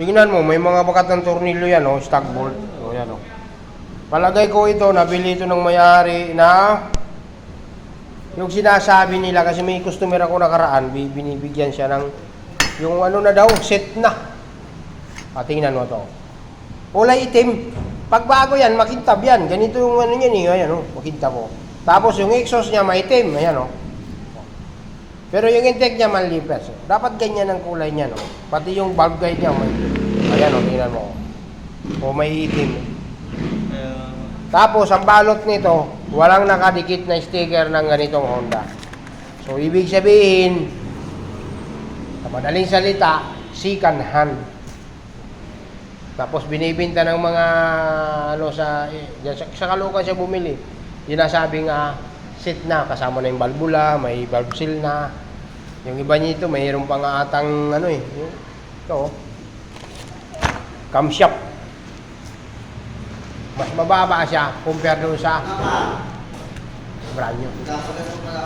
Tingnan mo, may mga bakat ng tornilyo yan, oh, stock bolt. O, yan, oh. Palagay ko ito, nabili ito ng mayari na yung sinasabi nila, kasi may customer ako nakaraan, bi- binibigyan siya ng yung ano na daw, set na. Ah, tingnan mo to. Kulay itim. Pag bago yan, makintab yan. Ganito yung ano yan eh. Ayan oh, makintab oh. Tapos yung exhaust niya maitim. Ayan oh. Pero yung intake niya malipes. oh. Dapat ganyan ang kulay niya no. Pati yung bulb guide niya may Ayan oh, tingnan mo. oh. O may itim. Tapos ang balot nito, walang nakadikit na sticker ng ganitong Honda. So ibig sabihin, sa madaling salita, second hand. Tapos binibinta ng mga ano sa eh, dyan sa, sa Caloocan siya bumili. Sinasabi nga set na kasama na yung valvula, may valve seal na. Yung iba nito mayroon pa nga atang ano eh, yung, ito oh. Camshaft. Mas mababa siya compare doon sa brand new. Nagkakalat ko pala